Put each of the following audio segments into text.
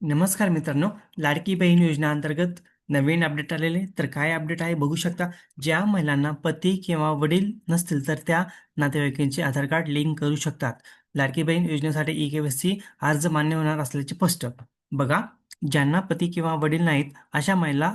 नमस्कार मित्रांनो. लाडकी बहीण योजना अंतर्गत नवीन अपडेट आलेले तर काय अपडेट आहे बघू शकता. ज्या महिलांना पती किंवा वडील नसतील तर त्या नातेवाईकांचे आधार कार्ड लिंक करू शकतात. लाडकी बहीण योजनेसाठी ई के सी अर्ज मान्य होणार असल्याचे स्पष्ट. बघा ज्यांना पती किंवा वडील नाहीत अशा महिला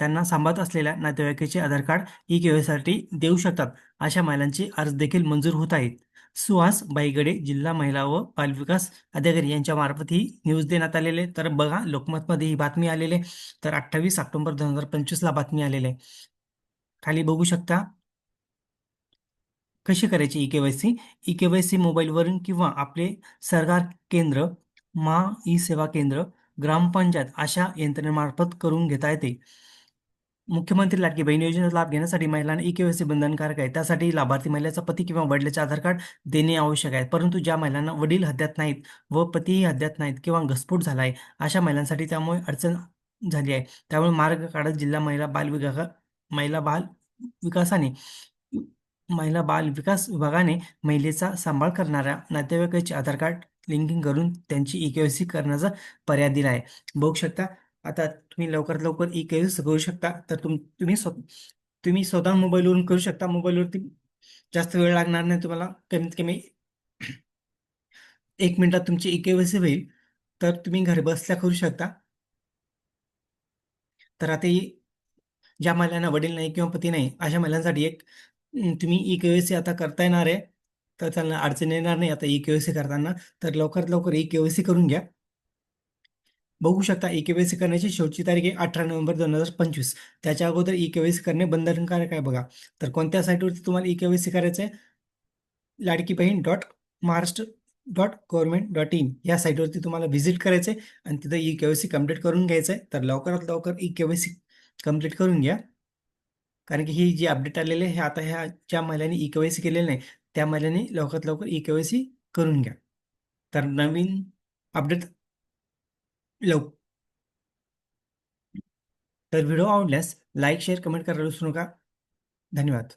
त्यांना सांभाळत असलेल्या नातेवाईकाचे आधार कार्ड ई के साठी देऊ शकतात. अशा महिलांचे अर्ज देखील मंजूर होत आहेत. सुहास बाईगडे जिल्हा महिला व बालविकास अधिकारी यांच्या मार्फत ही न्यूज देण्यात आलेले तर बघा लोकमतमध्ये ही बातमी आलेली तर अठ्ठावीस ऑक्टोबर दोन हजार पंचवीसला बातमी आलेली आहे. खाली बघू शकता. कशी करायची E K Y C? E K Y C मोबाईलवरून किंवा आपले सरकार केंद्र मा ई सेवा केंद्र ग्रामपंचायत अशा यंत्रणेमार्फत करून घेता येते. मुख्यमंत्री लाडकी बहीण योजनेचा लाभ घेण्यासाठी महिलांना ई केवायसी बंधनकारक आहे. त्यासाठी लाभार्थी महिलेचा पती किंवा वडिलांचे आधार कार्ड देणे आवश्यक आहे. परंतु ज्या महिलांना वडील हद्यात नाहीत व पतीही हद्यात नाहीत किंवा घस्फोट झाला आहे अशा महिलांसाठी त्यामुळे अडचण झाली आहे. त्यामुळे मार्ग काढत जिल्हा महिला बाल विभाग महिला बाल विकासाने महिला बाल विकास विभागाने महिलेचा सांभाळ करणाऱ्या नातेवाईकाचे आधार कार्ड लिंकिंग करून त्यांची ई केवायसी करण्याचा पर्याय दिला आहे. बघू शकता आता तुम्ही लवकरात लवकर ई केस करू शकता. तर तुम तुम्ही स्व तुम्ही स्वतः मोबाईलवरून करू शकता. मोबाईलवरती जास्त वेळ लागणार नाही तुम्हाला. कमीत कमी एक मिनिटात तुमची ई केवायसी होईल. तर तुम्ही घर बसल्या करू शकता. तर आता ज्या महिलांना वडील नाही किंवा पती नाही अशा महिलांसाठी एक तुम्ही ई केवायसी आता करता येणार आहे. तर त्यांना अडचण येणार नाही आता ई केवायसी करताना. तर लवकरात लवकर ई केवायसी करून घ्या. बघू शकता ई केवायसी करण्याची शेवटची तारीख आहे अठरा नोव्हेंबर दोन हजार पंचवीस. त्याच्या अगोदर ई केवायसी करणे बंधनकारक आहे बघा. तर कोणत्या साईटवरती तुम्हाला ई केवायसी करायचं आहे? Ladki Bahin dot Maharashtra dot government dot in या साईटवरती तुम्हाला व्हिजिट करायचं आहे आणि तिथं ई केवायसी कंप्लीट करून घ्यायचं आहे. तर लवकरात लवकर ई केवायसी कंप्लीट करून घ्या. कारण की ही जी अपडेट आलेली आहे हे आता ह्या ज्या महिलांनी ई केवायसी केलेली नाही त्या महिलांनी लवकरात लवकर ई केवायसी करून घ्या. तर नवीन अपडेट लव तर व्हिडिओ आवडल्यास लाईक शेअर कमेंट करायला विसरू नका धन्यवाद